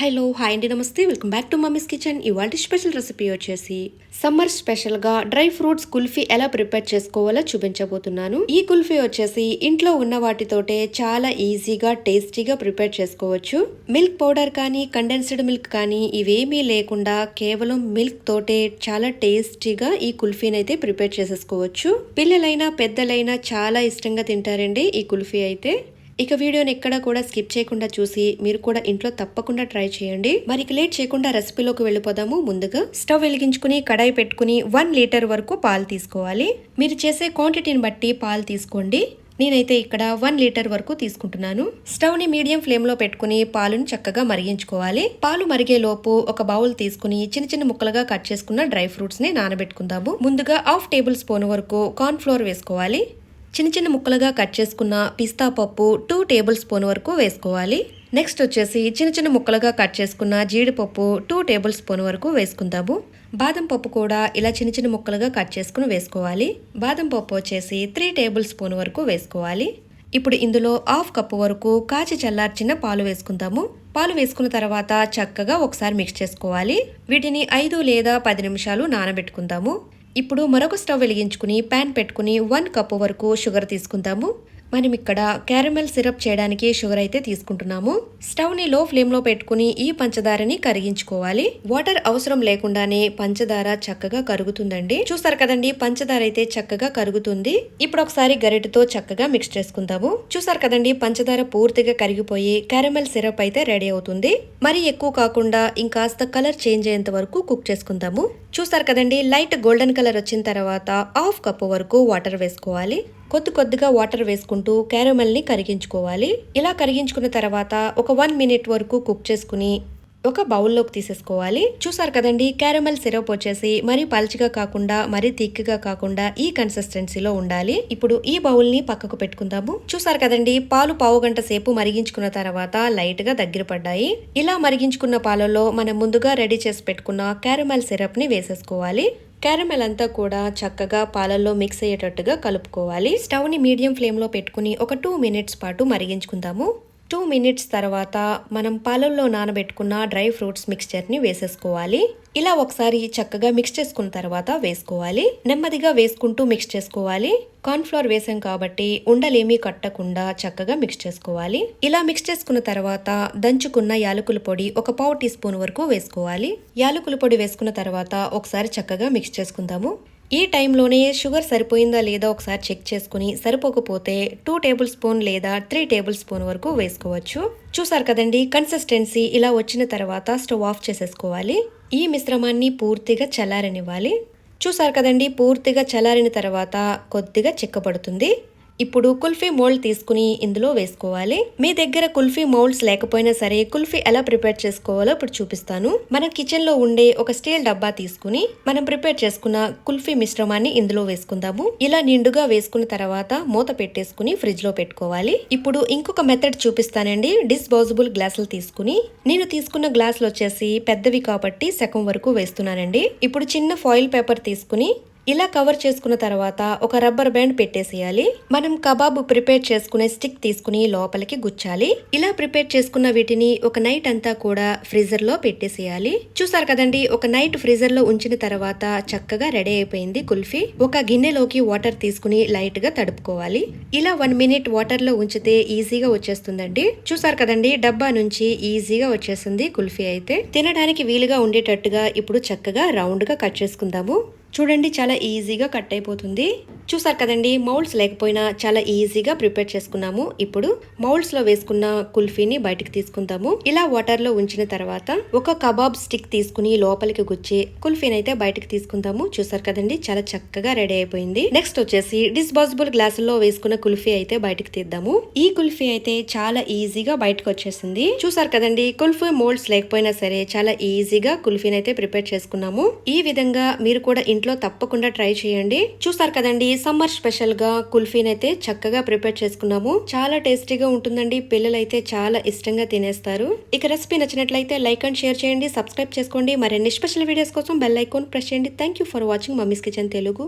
Hello hi అండి నమస్తే. Welcome back to Mummy's Kitchen. ఇవాళ స్పెషల్ రెసిపీ వచ్చేసి సమ్మర్ స్పెషల్గా డ్రై ఫ్రూట్స్ కుల్ఫీ ఎలా ప్రిపేర్ చేసుకోవాలో చూపించబోతున్నాను. ఈ కుల్ఫీ వచ్చేసి ఇంట్లో ఉన్న వాటితోటే చాలా ఈజీగా టేస్టీగా ప్రిపేర్ చేసుకోవచ్చు. మిల్క్ పౌడర్ కానీ కండెన్స్డ్ మిల్క్ కానీ ఇవేమీ లేకుండా కేవలం మిల్క్ తోటే చాలా టేస్టీగా ఈ కుల్ఫీని అయితే ప్రిపేర్ చేసేసుకోవచ్చు. పిల్లలైనా పెద్దలైనా చాలా ఇష్టంగా తింటారండి ఈ కుల్ఫీ అయితే. ఇక వీడియోని ఎక్కడ కూడా స్కిప్ చేయకుండా చూసి మీరు కూడా ఇంట్లో తప్పకుండా ట్రై చేయండి. మరి లేట్ చేయకుండా రెసిపీలోకి వెళ్ళిపోదాము. ముందుగా స్టవ్ వెలిగించుకుని కడాయి పెట్టుకుని వన్ లీటర్ వరకు పాలు తీసుకోవాలి. మీరు చేసే క్వాంటిటీని బట్టి పాలు తీసుకోండి. నేనైతే ఇక్కడ వన్ లీటర్ వరకు తీసుకుంటున్నాను. స్టవ్ని మీడియం ఫ్లేమ్లో పెట్టుకుని పాలును చక్కగా మరిగించుకోవాలి. పాలు మరిగే లోపు ఒక బౌల్ తీసుకుని చిన్న చిన్న ముక్కలుగా కట్ చేసుకున్న డ్రై ఫ్రూట్స్ని నానబెట్టుకుందాము. ముందుగా హాఫ్ టేబుల్ స్పూన్ వరకు కార్న్ ఫ్లోర్ వేసుకోవాలి. చిన్న చిన్న ముక్కలుగా కట్ చేసుకున్న పిస్తా పప్పు టూ టేబుల్ స్పూన్ వరకు వేసుకోవాలి. నెక్స్ట్ వచ్చేసి చిన్న చిన్న ముక్కలుగా కట్ చేసుకున్న జీడిపప్పు టూ టేబుల్ స్పూన్ వరకు వేసుకుందాము. బాదం పప్పు కూడా ఇలా చిన్న చిన్న ముక్కలుగా కట్ చేసుకుని వేసుకోవాలి. బాదం పప్పు వచ్చేసి త్రీ టేబుల్ స్పూన్ వరకు వేసుకోవాలి. ఇప్పుడు ఇందులో హాఫ్ కప్పు వరకు కాచి చల్లార్చిన పాలు వేసుకుందాము. పాలు వేసుకున్న తర్వాత చక్కగా ఒకసారి మిక్స్ చేసుకోవాలి. వీటిని ఐదు లేదా పది నిమిషాలు నానబెట్టుకుందాము. ఇప్పుడు మరొక స్టవ్ వెలిగించుకుని ప్యాన్ పెట్టుకుని వన్ కప్పు వరకు షుగర్ తీసుకుందాము. మనం ఇక్కడ క్యారమెల్ సిరప్ చేయడానికి షుగర్ అయితే తీసుకుంటున్నాము. స్టవ్ని లో ఫ్లేమ్లో పెట్టుకుని ఈ పంచదారని కరిగించుకోవాలి. వాటర్ అవసరం లేకుండానే పంచదార చక్కగా కరుగుతుందండి. చూస్తారు కదండి పంచదార అయితే చక్కగా కరుగుతుంది. ఇప్పుడు ఒకసారి గరిటతో చక్కగా మిక్స్ చేసుకుందాము. చూసారు కదండి పంచదార పూర్తిగా కరిగిపోయి క్యారమెల్ సిరప్ అయితే రెడీ అవుతుంది. మరి ఎక్కువ కాకుండా ఇంకాస్త కలర్ చేంజ్ అయ్యేంత వరకు కుక్ చేసుకుందాము. చూసారు కదండి లైట్ గోల్డెన్ కలర్ వచ్చిన తర్వాత హాఫ్ కప్పు వరకు వాటర్ వేసుకోవాలి. కొద్ది కొద్దిగా వాటర్ వేసుకుంటూ క్యారమెల్ని కరిగించుకోవాలి. ఇలా కరిగించుకున్న తర్వాత ఒక వన్ మినిట్ వరకు కుక్ చేసుకుని ఒక బౌల్లోకి తీసేసుకోవాలి. చూసారు కదండి క్యారమెల్ సిరప్ వచ్చేసి మరీ పల్చగా కాకుండా మరీ తిక్కిగా కాకుండా ఈ కన్సిస్టెన్సీలో ఉండాలి. ఇప్పుడు ఈ బౌల్ని పక్కకు పెట్టుకుందాము. చూసారు కదండి పాలు పావు గంట సేపు మరిగించుకున్న తర్వాత లైట్గా దగ్గర పడ్డాయి. ఇలా మరిగించుకున్న పాలలో మనం ముందుగా రెడీ చేసి పెట్టుకున్న క్యారమెల్ సిరప్ని వేసేసుకోవాలి. క్యారమెల్ అంతా కూడా చక్కగా పాలల్లో మిక్స్ అయ్యేటట్టుగా కలుపుకోవాలి. స్టవ్ని మీడియం ఫ్లేమ్లో పెట్టుకుని ఒక టూ మినిట్స్ పాటు మరిగించుకుందాము. టూ మినిట్స్ తర్వాత మనం పాలల్లో నానబెట్టుకున్న డ్రై ఫ్రూట్స్ మిక్స్చర్ని వేసేసుకోవాలి. ఇలా ఒకసారి చక్కగా మిక్స్ చేసుకున్న తర్వాత వేసుకోవాలి. నెమ్మదిగా వేసుకుంటూ మిక్స్ చేసుకోవాలి. కార్న్ఫ్లోర్ వేసాం కాబట్టి ఉండలేమీ కట్టకుండా చక్కగా మిక్స్ చేసుకోవాలి. ఇలా మిక్స్ చేసుకున్న తర్వాత దంచుకున్న యాలకుల పొడి ఒక పావు టీ స్పూన్ వరకు వేసుకోవాలి. యాలకుల పొడి వేసుకున్న తర్వాత ఒకసారి చక్కగా మిక్స్ చేసుకుందాము. ఈ టైంలోనే షుగర్ సరిపోయిందా లేదా ఒకసారి చెక్ చేసుకుని సరిపోకపోతే టూ టేబుల్ స్పూన్ లేదా త్రీ టేబుల్ స్పూన్ వరకు వేసుకోవచ్చు. చూసారు కదండి కన్సిస్టెన్సీ ఇలా వచ్చిన తర్వాత స్టవ్ ఆఫ్ చేసేసుకోవాలి. ఈ మిశ్రమాన్ని పూర్తిగా చల్లారనివ్వాలి. చూసారు కదండి పూర్తిగా చల్లారిన తర్వాత కొద్దిగా చిక్కబడుతుంది. ఇప్పుడు కుల్ఫీ మోల్డ్ తీసుకుని ఇందులో వేసుకోవాలి. మీ దగ్గర కుల్ఫీ మోల్డ్స్ లేకపోయినా సరే కుల్ఫీ ఎలా ప్రిపేర్ చేసుకోవాలో ఇప్పుడు చూపిస్తాను. మన కిచెన్లో ఉండే ఒక స్టీల్ డబ్బా తీసుకుని మనం ప్రిపేర్ చేసుకున్న కుల్ఫీ మిశ్రమాన్ని ఇందులో వేసుకుందాము. ఇలా నిండుగా వేసుకున్న తర్వాత మూత పెట్టేసుకుని ఫ్రిడ్జ్లో పెట్టుకోవాలి. ఇప్పుడు ఇంకొక మెథడ్ చూపిస్తానండి. డిస్పోజబుల్ గ్లాసులు తీసుకుని నేను తీసుకున్న గ్లాసులు వచ్చేసి పెద్దవి కాబట్టి సగం వరకు వేస్తున్నానండి. ఇప్పుడు చిన్న ఫాయిల్ పేపర్ తీసుకుని ఇలా కవర్ చేసుకున్న తర్వాత ఒక రబ్బర్ బ్యాండ్ పెట్టేసేయాలి. మనం కబాబ్ ప్రిపేర్ చేసుకునే స్టిక్ తీసుకుని లోపలికి గుచ్చాలి. ఇలా ప్రిపేర్ చేసుకున్న వీటిని ఒక నైట్ అంతా కూడా ఫ్రీజర్లో పెట్టేసేయాలి. చూసారు కదండి ఒక నైట్ ఫ్రీజర్లో ఉంచిన తర్వాత చక్కగా రెడీ అయిపోయింది కుల్ఫీ. ఒక గిన్నెలోకి వాటర్ తీసుకుని లైట్గా తడుపుకోవాలి. ఇలా వన్ మినిట్ వాటర్లో ఉంచితే ఈజీగా వచ్చేస్తుందండి. చూసారు కదండి డబ్బా నుంచి ఈజీగా వచ్చేసింది కుల్ఫీ అయితే. తినడానికి వీలుగా ఉండేటట్టుగా ఇప్పుడు చక్కగా రౌండ్గా కట్ చేసుకుందాము. చూడండి చాలా ఈజీగా కట్ అయిపోతుంది. చూసారు కదండి మౌల్డ్స్ లేకపోయినా చాలా ఈజీగా ప్రిపేర్ చేసుకున్నాము. ఇప్పుడు మౌల్డ్స్లో వేసుకున్న కుల్ఫీని బయటకు తీసుకుందాము. ఇలా వాటర్లో ఉంచిన తర్వాత ఒక కబాబ్ స్టిక్ తీసుకుని లోపలికి గుచ్చి కుల్ఫీని అయితే బయటకు తీసుకుందాము. చూసారు కదండి చాలా చక్కగా రెడీ అయిపోయింది. నెక్స్ట్ వచ్చేసి డిస్పాసిబుల్ గ్లాసుల్లో వేసుకున్న కుల్ఫీ అయితే బయటకు తీద్దాము. ఈ కుల్ఫీ అయితే చాలా ఈజీగా బయటకు వచ్చేసింది. చూసారు కదండి కుల్ఫీ మోల్డ్స్ లేకపోయినా సరే చాలా ఈజీగా కుల్ఫీని అయితే ప్రిపేర్ చేసుకున్నాము. ఈ విధంగా మీరు కూడా ఇంట్లో తప్పకుండా ట్రై చేయండి. చూసారు కదండి సమ్మర్ స్పెషల్గా కుల్ఫీని అయితే చక్కగా ప్రిపేర్ చేసుకున్నాము. చాలా టేస్టీగా ఉంటుందండి. పిల్లలైతే చాలా ఇష్టంగా తినేస్తారు. ఇక రెసిపీ నచ్చినట్లయితే లైక్ అండ్ షేర్ చేయండి. సబ్స్క్రైబ్ చేసుకోండి. మరిన్ని స్పెషల్ వీడియోస్ కోసం బెల్ ఐకాన్ ప్రెస్ చేయండి. Thank you for watching Mummy's Kitchen Telugu.